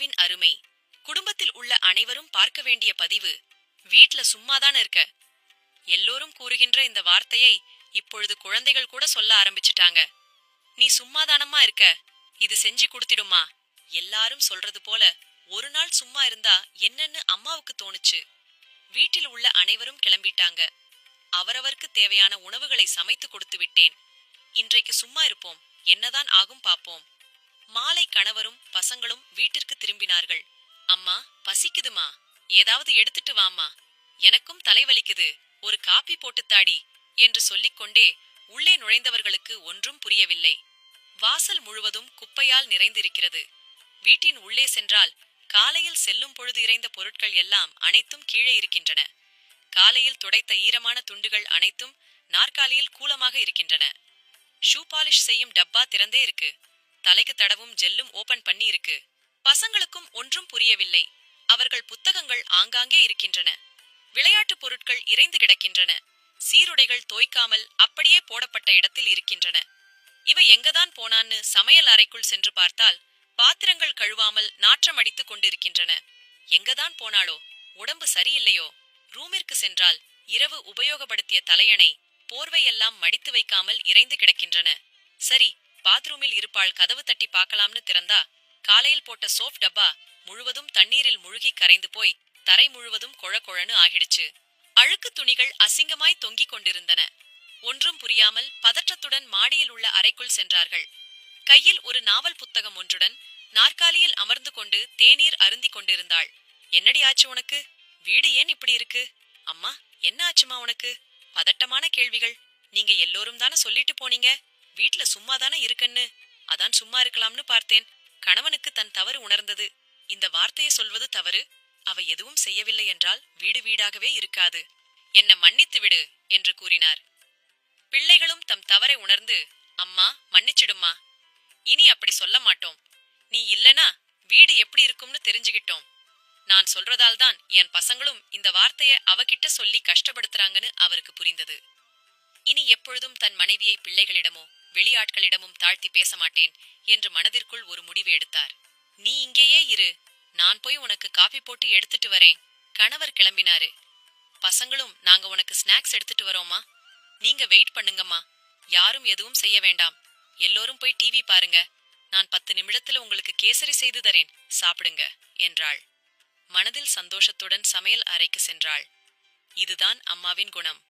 அம்மாவின் அருமை. குடும்பத்தில் உள்ள அனைவரும் பார்க்க வேண்டிய பதிவு. வீட்ல சும்மாதான் இருக்க. எல்லோரும் கூறுகின்ற இந்த வார்த்தையை இப்பொழுது குழந்தைகள் கூட சொல்ல ஆரம்பிச்சிட்டாங்க. நீ சும்மாதானம்மா இருக்க. இது செஞ்சு கொடுத்திடுமா. எல்லாரும் சொல்றது போல ஒரு நாள் சும்மா இருந்தா என்னன்னு அம்மாவுக்கு தோணுச்சு. வீட்டில் உள்ள அனைவரும் கிளம்பிட்டாங்க. அவரவருக்கு தேவையான உணவுகளை சமைத்து கொடுத்து விட்டேன். இன்றைக்கு சும்மா இருப்போம். என்னதான் ஆகும் பாப்போம். மாலை கணவரும் பசங்களும் வீட்டிற்கு திரும்பினார்கள். அம்மா பசிக்குதுமா? ஏதாவது எடுத்துட்டு வாம்மா. எனக்கும் தலைவலிக்குது. ஒரு காப்பி போட்டுத் தாடி என்று சொல்லிக்கொண்டே உள்ளே நுழைந்தவர்களுக்கு ஒன்றும் புரியவில்லை. வாசல் முழுவதும் குப்பையால் நிறைந்திருக்கிறது. வீட்டின் உள்ளே சென்றால் காலையில் செல்லும் பொழுது இறைந்த பொருட்கள் எல்லாம் அனைத்தும் கீழே இருக்கின்றன. காலையில் துடைத்த ஈரமான துண்டுகள் அனைத்தும் நாற்காலியில் கூலமாக இருக்கின்றன. ஷூ பாலிஷ் செய்யும் டப்பா திறந்தே இருக்கு. தலைக்கு தடவும் ஜெல்லும் ஓபன் பண்ணி இருக்கு பசங்களுக்கும் ஒன்றும் புரியவில்லை. அவர்கள் புத்தகங்கள் ஆங்காங்கே இருக்கின்றன. விளையாட்டுப் பொருட்கள் இறைந்து கிடக்கின்றன. சீருடைகள் தோய்க்காமல் அப்படியே போடப்பட்ட இடத்தில் இருக்கின்றன. இவ எங்கதான் போனான்னு சமையல் அறைக்குள் சென்று பார்த்தால் பாத்திரங்கள் கழுவாமல் நாற்றம் அடித்துக் கொண்டிருக்கின்றன. எங்கதான் போனாளோ உடம்பு சரியில்லையோ? ரூமிற்கு சென்றால் இரவு உபயோகப்படுத்திய தலையணை போர்வையெல்லாம் மடித்து வைக்காமல் இறைந்து கிடக்கின்றன. சரி பாத்ரூமில் இருப்பாள் கதவு தட்டி பார்க்கலாம்னு திறந்தா காலையில் போட்ட சோப் டப்பா முழுவதும் தண்ணீரில் முழுகி கரைந்து போய் தரை முழுவதும் கொழ கொழன்னு ஆகிடுச்சு. அழுக்கு துணிகள் அசிங்கமாய் தொங்கிக் கொண்டிருந்தன. ஒன்றும் புரியாமல் பதற்றத்துடன் மாடியில் உள்ள அறைக்குள் சென்றார்கள். கையில் ஒரு நாவல் புத்தகம் ஒன்றுடன் நாற்காலியில் அமர்ந்து கொண்டு தேநீர் அருந்திக் கொண்டிருந்தாள். என்னடி ஆச்சு உனக்கு? வீடு ஏன் இப்படி இருக்கு? அம்மா என்ன ஆச்சுமா உனக்கு? பதட்டமான கேள்விகள். நீங்க எல்லோரும் தானே சொல்லிட்டு போனீங்க? வீட்ல சும்மா தானே இருக்கன்னு? அதான் சும்மா இருக்கலாம்னு பார்த்தேன். கணவனுக்கு தன் தவறு உணர்ந்தது. இந்த வார்த்தையை சொல்வது தவறு. அவ எதுவும் செய்யவில்லை என்றால் வீடு வீடாகவே இருக்காது. என்ன மன்னித்து விடு என்று கூறினார். பிள்ளைகளும் தம் தவறை உணர்ந்து அம்மா மன்னிச்சிடுமா இனி அப்படி சொல்ல மாட்டோம். நீ இல்லனா வீடு எப்படி இருக்கும்னு தெரிஞ்சுகிட்டோம். நான் சொல்றதால் தான் என் பசங்களும் இந்த வார்த்தைய அவகிட்ட சொல்லி கஷ்டப்படுத்துறாங்கன்னு அவருக்கு புரிந்தது. இனி எப்பொழுதும் தன் மனைவியை பிள்ளைகளிடமோ வெளியாட்களிடமும் தாழ்த்தி பேச மாட்டேன் என்று மனதிற்குள் ஒரு முடிவு எடுத்தார். நீ இங்கேயே இரு. நான் போய் உனக்கு காபி போட்டு எடுத்துட்டு வரேன். கணவர் கிளம்பினாரு. பசங்களும் நாங்க உனக்கு ஸ்நாக்ஸ் எடுத்துட்டு வரோமா நீங்க வெயிட் பண்ணுங்கம்மா. யாரும் எதுவும் செய்ய வேண்டாம். எல்லோரும் போய் டிவி பாருங்க. நான் பத்து நிமிடத்துல உங்களுக்கு கேசரி செய்து தரேன். சாப்பிடுங்க என்றாள். மனதில் சந்தோஷத்துடன் சமையல் அறைக்கு சென்றாள். இதுதான் அம்மாவின் குணம்.